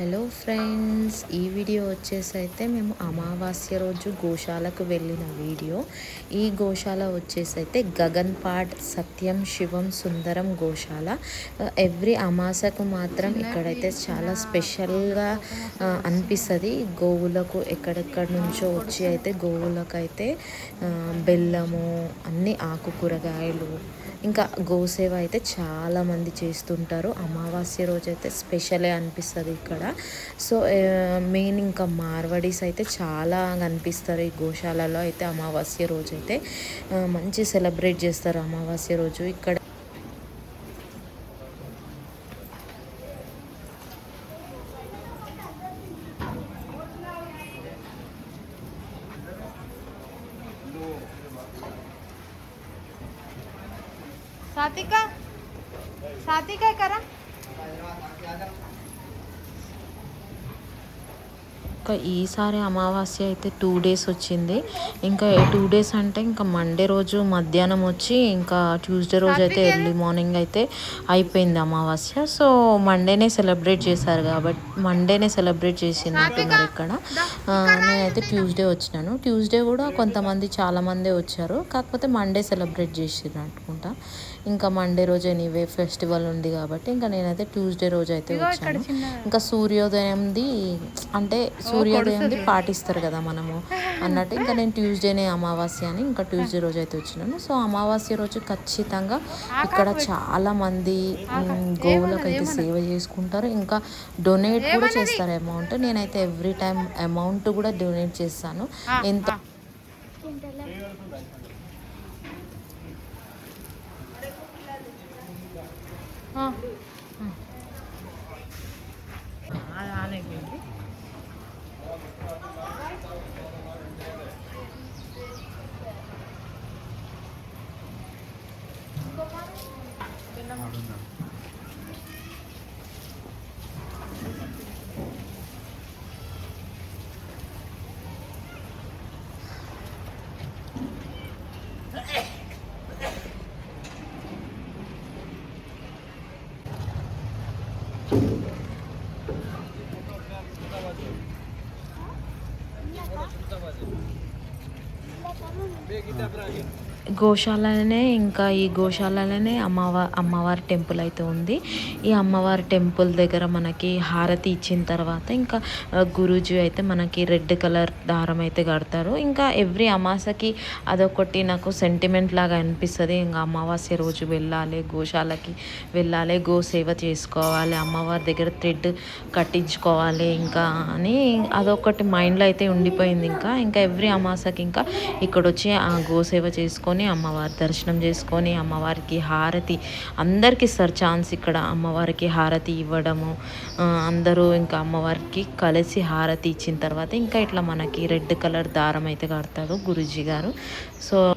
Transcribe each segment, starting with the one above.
Hello friends ఈ video వచ్చేసి అయితే మేము అమావాస్య రోజు గోశాలకు వెళ్ళిన వీడియో ఈ గోశాల వచ్చేసి అయితే గగన్పాడ్ సత్యం శివం సుందరం గోశాల. Uh, ఎవ్రీ అమాసకు మాత్రం ఇక్కడైతే చాలా స్పెషల్గా uh, అనిపిస్తుంది. గోవులకు ఎక్కడెక్కడి నుంచో వచ్చి అయితే గోవులకు అయితే uh, బెల్లము అన్ని ఆకు కూరగాయలు ఇంకా గోసేవ అయితే చాలామంది చేస్తుంటారు. అమావాస్య రోజు అయితే స్పెషలే అనిపిస్తుంది ఇక్కడ. సో మెయిన్ ఇంకా మార్వడీస్ అయితే చాలా కనిపిస్తారు ఈ గోశాలలో అయితే అమావాస్య రోజు అయితే మంచి సెలబ్రేట్ చేస్తారు అమావాస్య రోజు. ఇక్కడ सातिका सातिका करा ఇంకా ఈసారి అమావాస్య అయితే టూ డేస్ వచ్చింది ఇంకా టూ డేస్ అంటే ఇంకా మండే రోజు మధ్యాహ్నం వచ్చి ఇంకా ట్యూస్డే రోజు అయితే ఎర్లీ మార్నింగ్ అయితే అయిపోయింది అమావాస్య సో మండేనే సెలబ్రేట్ చేశారు కాబట్టి మండేనే సెలబ్రేట్ చేసినట్టున్నారు ఇక్కడ ఆ, నేనైతే ట్యూస్డే వచ్చినాను ట్యూస్డే కూడా కొంతమంది చాలామందే వచ్చారు కాకపోతే మండే సెలబ్రేట్ చేసిర్రు అనుకుంటా ఇంకా మండే రోజు ఎనీవే ఫెస్టివల్ ఉంది కాబట్టి ఇంకా నేనైతే ట్యూస్డే రోజు అయితే వచ్చాను. ఇంకా సూర్యోదయంది అంటే సూర్యోదయంది పాటిస్తారు కదా మనము అన్నట్టు. ఇంకా నేను ట్యూస్డేనే అమావాస్య అని ఇంకా ట్యూస్డే రోజు అయితే వచ్చినాను. సో అమావాస్య రోజు ఖచ్చితంగా ఇక్కడ చాలా మంది మ్, గోవులకు అయితే సేవ చేసుకుంటారు. ఇంకా డొనేట్ కూడా చేస్తారు అమౌంట్ నేనైతే ఎవ్రీ టైం అమౌంట్ కూడా డొనేట్ చేస్తాను. ఎంత Vem aqui, tá pra gente. గోశాలనే ఇంకా ఈ గోశాలలోనే అమ్మవారి అమ్మవారి టెంపుల్ అయితే ఉంది. ఈ అమ్మవారి టెంపుల్ దగ్గర మనకి హారతి ఇచ్చిన తర్వాత ఇంకా గురూజీ అయితే మనకి రెడ్ కలర్ దారం అయితే కడతారు. ఇంకా ఎవ్రీ అమాసకి అదొకటి నాకు సెంటిమెంట్ లాగా అనిపిస్తుంది. ఇంకా అమావాస్య రోజు వెళ్ళాలి గోశాలకి వెళ్ళాలి గో సేవ చేసుకోవాలి అమ్మవారి దగ్గర థ్రెడ్ కట్టించుకోవాలి ఇంకా అని అదొకటి మైండ్లో అయితే ఉండిపోయింది. ఇంకా ఇంకా ఎవ్రీ అమాసకి ఇంకా ఇక్కడ వచ్చి ఆ గోసేవ చేసుకొని అమ్మవారి దర్శనం చేసుకొని అమ్మవారికి హారతి అందరికి ఇస్తారు ఛాన్స్ ఇక్కడ అమ్మవారికి హారతి ఇవ్వడము అందరూ ఇంకా అమ్మవారికి కలిసి హారతి ఇచ్చిన తర్వాత ఇంకా ఇట్లా మనకి రెడ్ కలర్ దారం అయితే కడతాడు గురూజీ గారు. So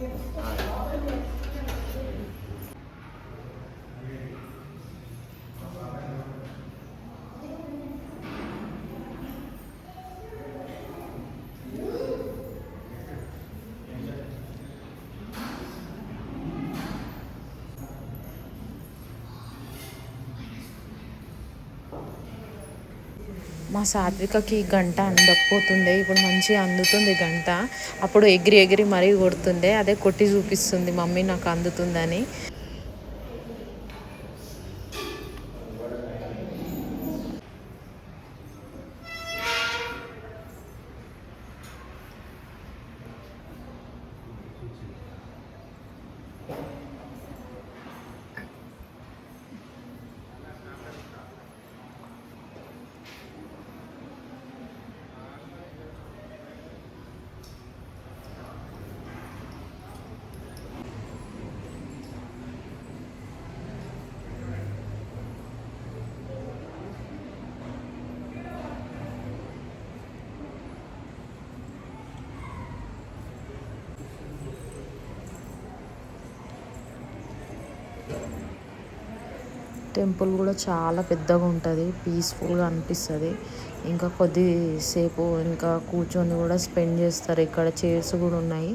Aye. మా సాత్వికకి గంట అందకపోతుండే. ఇప్పుడు మంచిగా అందుతుంది గంట. అప్పుడు ఎగిరి ఎగిరి మరీ కొడుతుండే. అదే కొట్టి చూపిస్తుంది. మమ్మీ నాకు అందుతుందని. టెంపుల్ కూడా చాలా పెద్దగా ఉంటుంది పీస్ఫుల్గా అనిపిస్తుంది. ఇంకా కొద్దిసేపు ఇంకా కూర్చొని కూడా స్పెండ్ చేస్తారు. ఇక్కడ చైర్స్ కూడా ఉన్నాయి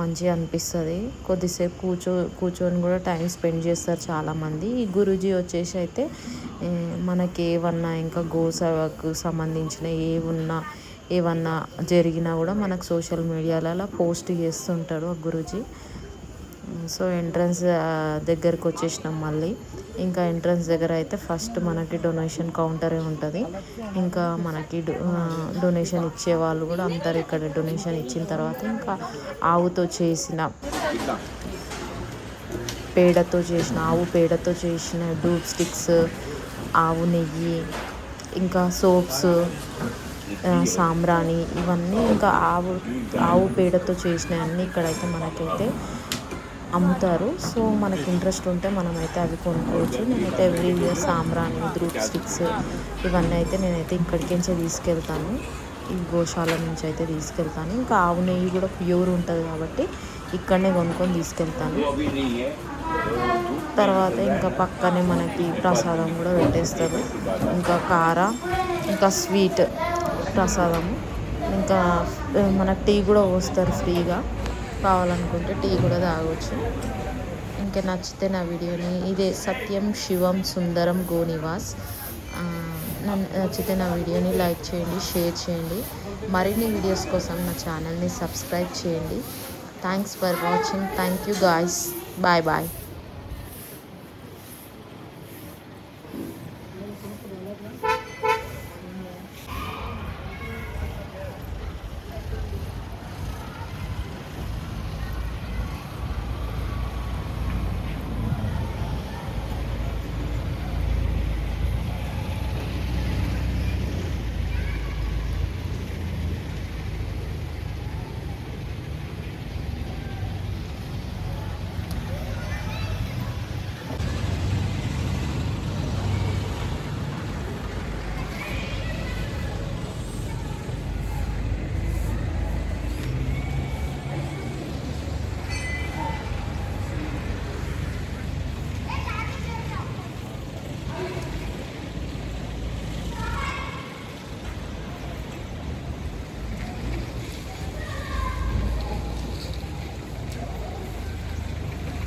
మంచిగా అనిపిస్తుంది. కొద్దిసేపు కూర్చో కూర్చొని కూడా టైం స్పెండ్ చేస్తారు చాలామంది. ఈ గురూజీ వచ్చేసి అయితే మనకి ఏమన్నా ఇంకా గోసేవకు సంబంధించిన ఏమున్నా ఏమన్నా జరిగినా కూడా మనకు సోషల్ మీడియాలలో పోస్ట్ చేస్తుంటాడు ఆ గురూజీ. Mm, సో ఎంట్రన్స్ uh, దగ్గరకు వచ్చేసినాం మళ్ళీ. ఇంకా ఎంట్రన్స్ దగ్గర అయితే ఫస్ట్ మనకి డొనేషన్ కౌంటరే ఉంటుంది. ఇంకా మనకి డొనేషన్ uh, ఇచ్చే వాళ్ళు కూడా అందరు ఇక్కడ డొనేషన్ ఇచ్చిన తర్వాత ఇంకా ఆవుతో చేసిన పేడతో చేసిన ఆవు పేడతో చేసిన డూప్ స్టిక్స్ ఆవు నెయ్యి ఇంకా సోప్స్ uh, సాంబ్రాణి ఇవన్నీ ఇంకా ఆవు ఆవు పేడతో చేసినవన్నీ ఇక్కడైతే మనకైతే అమ్ముతారు. సో మనకి ఇంట్రెస్ట్ ఉంటే మనమైతే అవి కొనుక్కోవచ్చు. నేనైతే ఎవ్రీ ఇయర్ సాంబ్రాణి గ్రూప్ స్టిక్స్ ఇవన్నీ అయితే నేనైతే ఇక్కడికి నుంచే తీసుకెళ్తాను. ఈ గోశాల నుంచి అయితే తీసుకెళ్తాను. ఇంకా ఆవు నెయ్యి కూడా ప్యూర్ ఉంటుంది కాబట్టి ఇక్కడనే కొనుక్కొని తీసుకెళ్తాను. తర్వాత ఇంకా పక్కనే మనకి ప్రసాదం కూడా పెట్టేస్తారు. ఇంకా కార ఇంకా స్వీట్ ప్రసాదము. ఇంకా మన మనకు టీ కూడా పోస్తారు ఫ్రీగా. కావాలనుకుంటే టీ కూడా తాగొచ్చు. ఇంకా నచ్చితే నా వీడియోని ఇదే సత్యం శివం సుందరం గోనివాస్. నచ్చితే నా వీడియోని లైక్ చేయండి షేర్ చేయండి. మరిన్ని వీడియోస్ కోసం నా ఛానల్ని సబ్స్క్రైబ్ చేయండి. Thanks for watching thank you guys bye bye